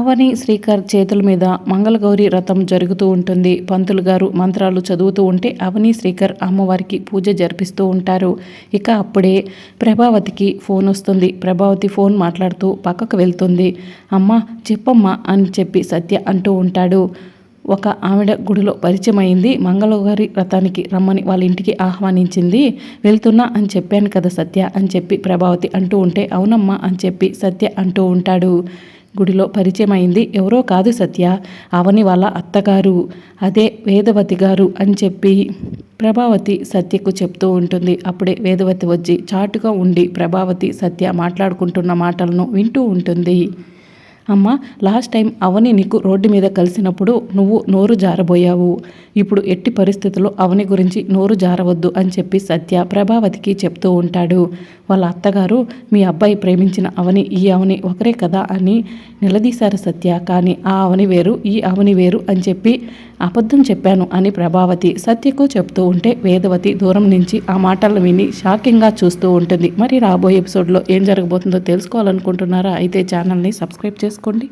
అవని శ్రీకర్ చేతుల మీద మంగళగౌరి రథం జరుగుతూ ఉంటుంది. పంతులు గారు మంత్రాలు చదువుతూ ఉంటే అవని శ్రీకర్ అమ్మవారికి పూజ జరిపిస్తూ ఉంటారు. ఇక అప్పుడే ప్రభావతికి ఫోన్ వస్తుంది. ప్రభావతి ఫోన్ మాట్లాడుతూ పక్కకు వెళ్తుంది. అమ్మ చెప్పమ్మా అని చెప్పి సత్య అంటూ ఉంటాడు. ఒక ఆవిడ గుడిలో పరిచయం అయింది. మంగళగారి రథానికి రమ్మని వాళ్ళ ఇంటికి ఆహ్వానించింది. వెళ్తున్నా అని చెప్పాను కదా సత్య అని చెప్పి ప్రభావతి అంటూ ఉంటే అవునమ్మా అని చెప్పి సత్య అంటూ ఉంటాడు. గుడిలో పరిచయం అయింది ఎవరో కాదు సత్య. అవని వాళ్ళ అత్తగారు. అదే వేదవతి గారు అని చెప్పి ప్రభావతి సత్యకు చెప్తూ ఉంటుంది. అప్పుడే వేదవతి వచ్చి చాటుగా ఉండి ప్రభావతి సత్య మాట్లాడుకుంటున్న మాటలను వింటూ ఉంటుంది. అమ్మ లాస్ట్ టైం అవని నీకు రోడ్డు మీద కలిసినప్పుడు నువ్వు నోరు జారబోయావు. ఇప్పుడు ఎట్టి పరిస్థితుల్లో అవని గురించి నోరు జారవద్దు అని చెప్పి సత్య ప్రభావతికి చెప్తూ ఉంటాడు. వాళ్ళ అత్తగారు మీ అబ్బాయి ప్రేమించిన అవని ఈ అవని ఒకరే కదా అని నిలదీశారు సత్య. కానీ ఆ అవని వేరు ఈ అవని వేరు అని చెప్పి అబద్ధం చెప్పాను అని ప్రభావతి సత్యకు చెప్తూ ఉంటే వేదవతి దూరం నుంచి ఆ మాటలను విని షాకింగ్గా చూస్తూ ఉంటుంది. మరి రాబోయే ఎపిసోడ్లో ఏం జరగబోతుందో తెలుసుకోవాలనుకుంటున్నారా? అయితే ఛానల్ని సబ్స్క్రైబ్ చేసుకోండి.